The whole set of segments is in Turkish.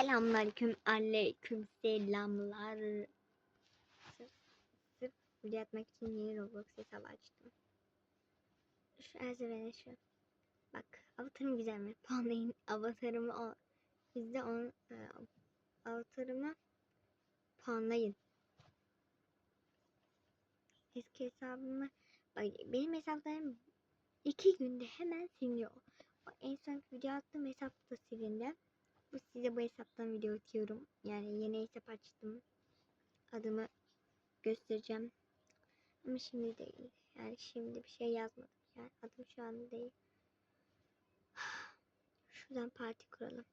Selamünaleyküm. Aleyküm selamlar. Sırf, sırf video atmak için yeni Roblox hesabı açtım. Şu erzevene şu. Bak avatarım güzel mi? Puanlayın avatarımı o. Bizde on e, avatarımı puanlayın. Eski hesabımı bak benim hesaplarım iki günde hemen siliniyor. O en son video attığım hesap da silindi. Bu size bu hesaptan video atıyorum. Yani yeni hesap açtım. Adımı göstereceğim. Ama şimdi değil. Yani şimdi bir şey yazmadım. Yani adım şu anda değil. Şuradan parti kuralım.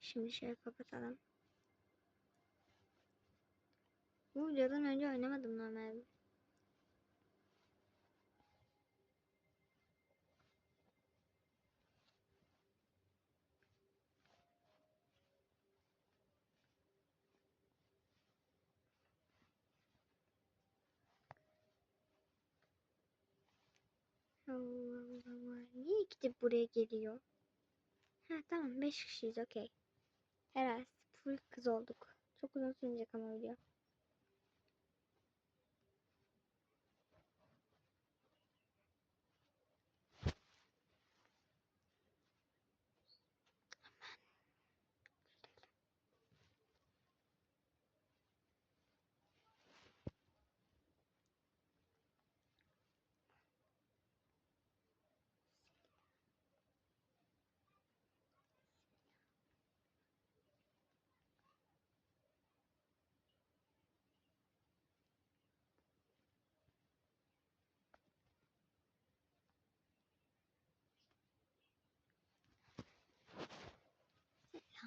Şimdi şöyle kapatalım. Bu videodan önce oynamadım Allah Allah. Niye gidip buraya geliyor? Ha tamam 5 kişiyiz okey. Herhalde full kız olduk. Çok uzun sürecek ama video.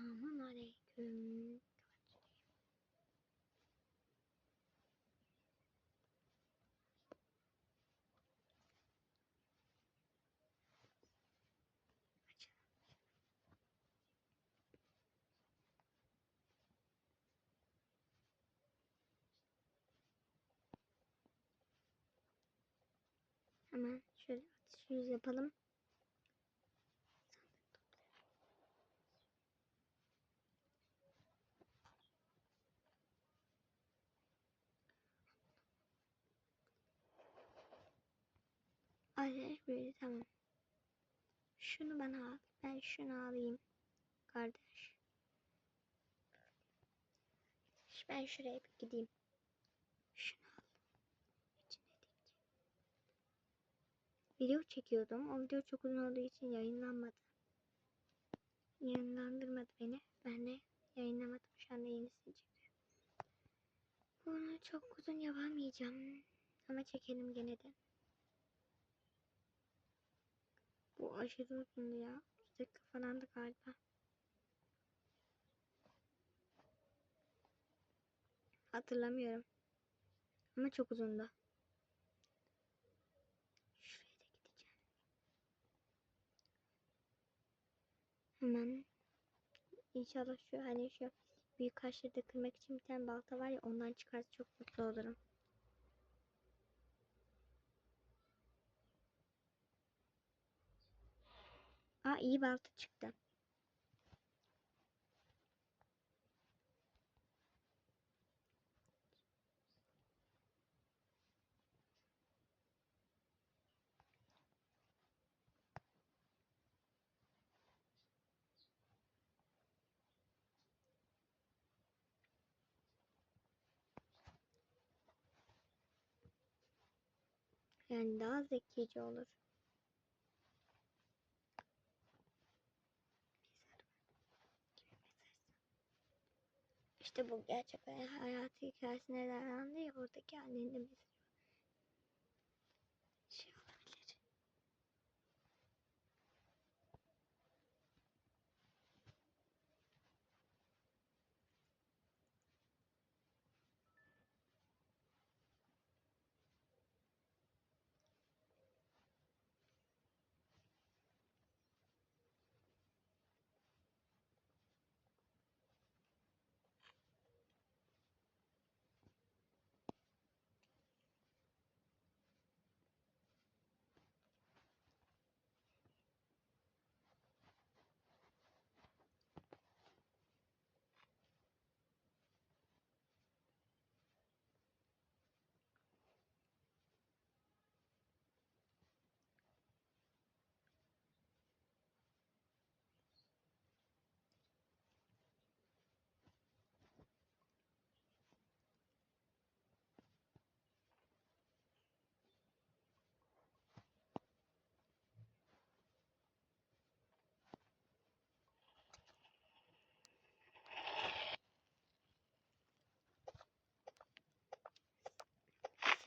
Selamun aleyküm. Hemen şöyle atış yüz yapalım. Arkadaş böyle tamam. Şunu bana al. Ben şunu alayım. Kardeş. Ben şuraya bir gideyim. Şunu al. Video çekiyordum. O video çok uzun olduğu için yayınlanmadı. Yayınlandırmadı beni. Ben de yayınlamadım. Şu anda yenisini çekiyorum. Bunu çok uzun yapamayacağım. Ama çekelim gene de. Bu aşırı uzundu ya. 3 dakika falandı galiba. Hatırlamıyorum. Ama çok uzundu. Şuraya da gideceğim. Hemen İnşallah şu hani şu büyük kaşları da kırmak için bir tane balta var ya ondan çıkarsa çok mutlu olurum. Aa iyi balta çıktı. Yani daha zekice olur. İşte bu gerçek hayatı hikayesine dayandı ya oradaki annenin de.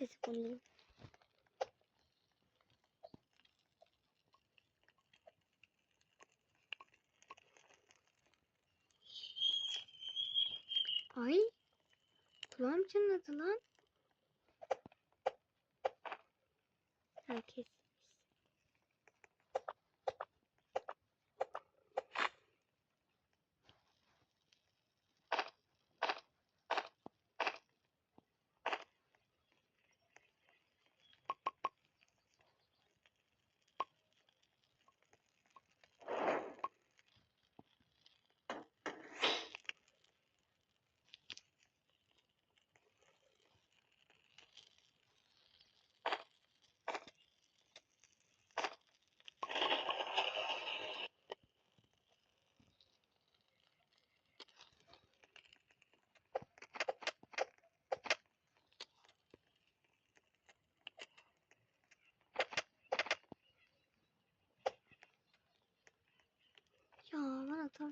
Sesi bulayım. Ay. Kulağım çınladı lan. Herkes.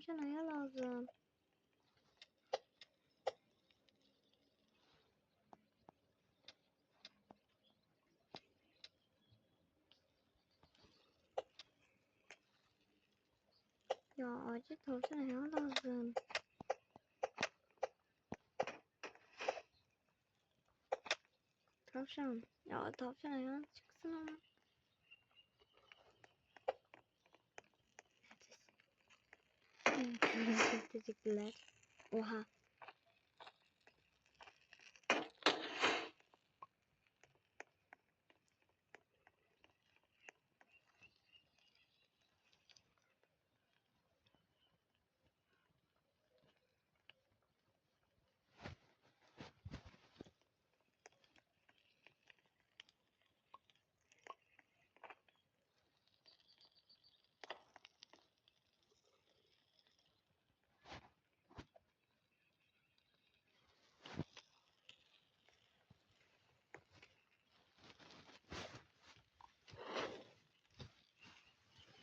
上来呀，老子！呀，这头上来呀，老子！头上来呀，头上来呀，吃了吗？tetikler. Oha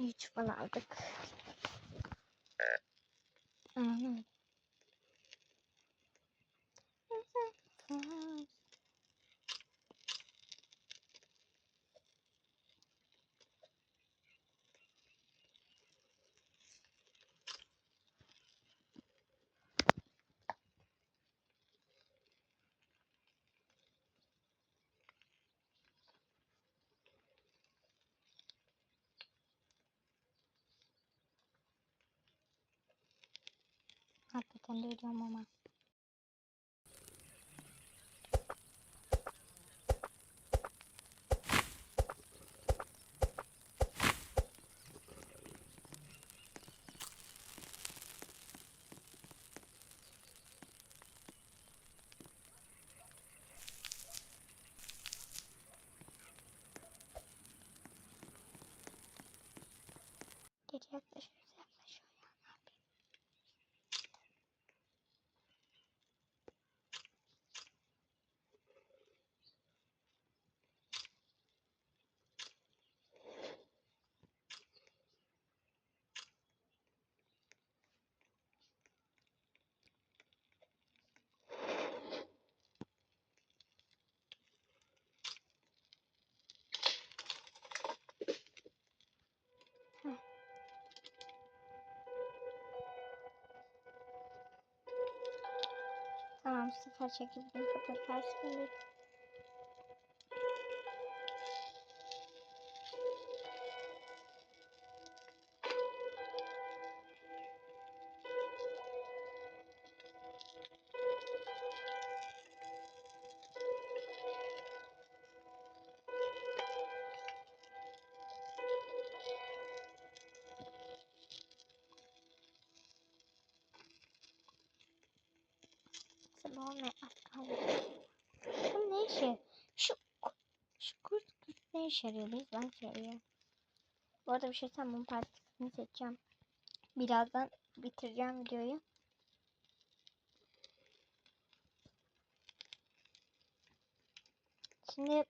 Üç falan aldık. Hakikaten de öyle ama. Tamam sefer çekebilirim fakat ters kaldı. Bu ne işe? Şu şu kurt kurt ne işe yarıyor? Ben söylüyorum. Bu arada bir şey bunun partisini seçeceğim. Birazdan bitireceğim videoyu. Şimdi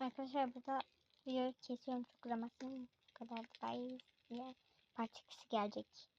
arkadaşlar burada videoyu kesiyorum çok uzamasın. Bu kadar bye. Part 2'si gelecek.